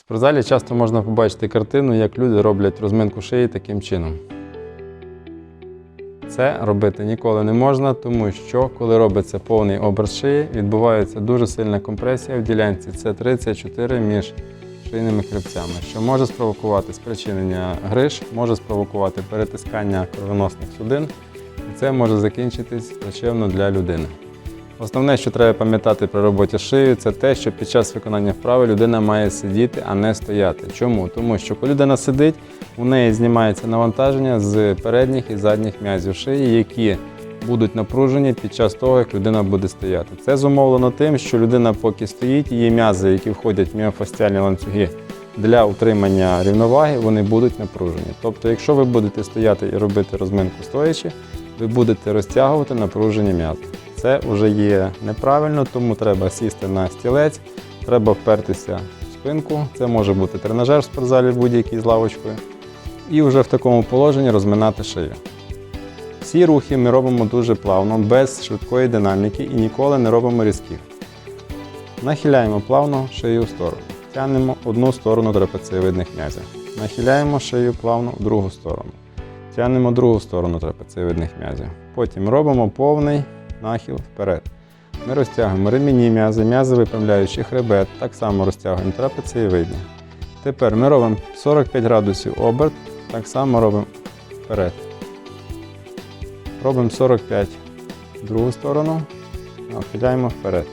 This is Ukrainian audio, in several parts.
спортзалі часто можна побачити картину, як люди роблять розминку шиї таким чином. Це робити ніколи не можна, тому що коли робиться повний оберт шиї, відбувається дуже сильна компресія в ділянці С3, С4 між шийними хребцями, що може спровокувати спричинення гриж, може спровокувати перетискання кровоносних судин, і це може закінчитись плачевно для людини. Основне, що треба пам'ятати при роботі шиєю, це те, що під час виконання вправи людина має сидіти, а не стояти. Чому? Тому що коли людина сидить, у неї знімається навантаження з передніх і задніх м'язів шиї, які будуть напружені під час того, як людина буде стояти. Це зумовлено тим, що людина, поки стоїть, її м'язи, які входять в міофасціальні ланцюги для утримання рівноваги, вони будуть напружені. Тобто, якщо ви будете стояти і робити розминку стоячи, ви будете розтягувати напружені м'язи. Це вже є неправильно, тому треба сісти на стілець, треба впертися в спинку. Це може бути тренажер в спортзалі будь-який з лавочкою. І вже в такому положенні розминати шию. Всі рухи ми робимо дуже плавно, без швидкої динаміки і ніколи не робимо різких. Нахиляємо плавно шию в сторону. Тягнемо одну сторону трапецієвидних м'язів. Нахиляємо шию плавно в другу сторону. Тягнемо другу сторону трапецієвидних м'язів. Потім робимо повний нахил вперед. Ми розтягуємо ремінні м'язи, м'язи випрямляючи хребет, так само розтягуємо трапецієвидні. Тепер ми робимо 45 градусів оберт, так само робимо вперед. Робимо 45 в другу сторону, нахиляємо вперед.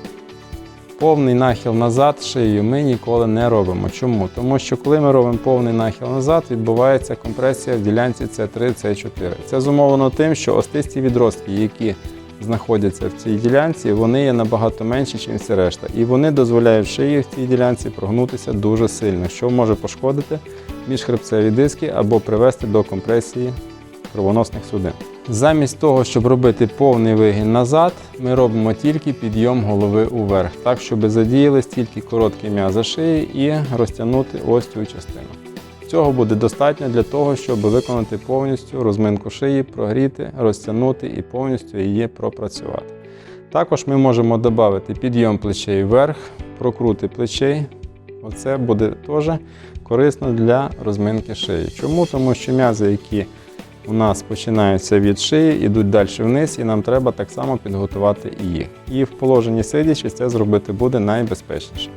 Повний нахил назад шиєю ми ніколи не робимо. Чому? Тому що коли ми робимо повний нахил назад, відбувається компресія в ділянці С3, С4. Це зумовлено тим, що остисті відростки, які знаходяться в цій ділянці, вони є набагато менші, ніж всі решта. І вони дозволяють шиї в цій ділянці прогнутися дуже сильно, що може пошкодити міжхребцеві диски або привести до компресії кровоносних судин. Замість того, щоб робити повний вигін назад, ми робимо тільки підйом голови уверх, так, щоб задіяли тільки короткі м'язи шиї і розтягнути ось цю частину. Цього буде достатньо для того, щоб виконати повністю розминку шиї, прогріти, розтягнути і повністю її пропрацювати. Також ми можемо додати підйом плечей вверх, прокрути плечей. Оце буде теж корисно для розминки шиї. Чому? Тому що м'язи, які у нас починаються від шиї, йдуть далі вниз, і нам треба так само підготувати їх. І в положенні сидячи це зробити буде найбезпечніше.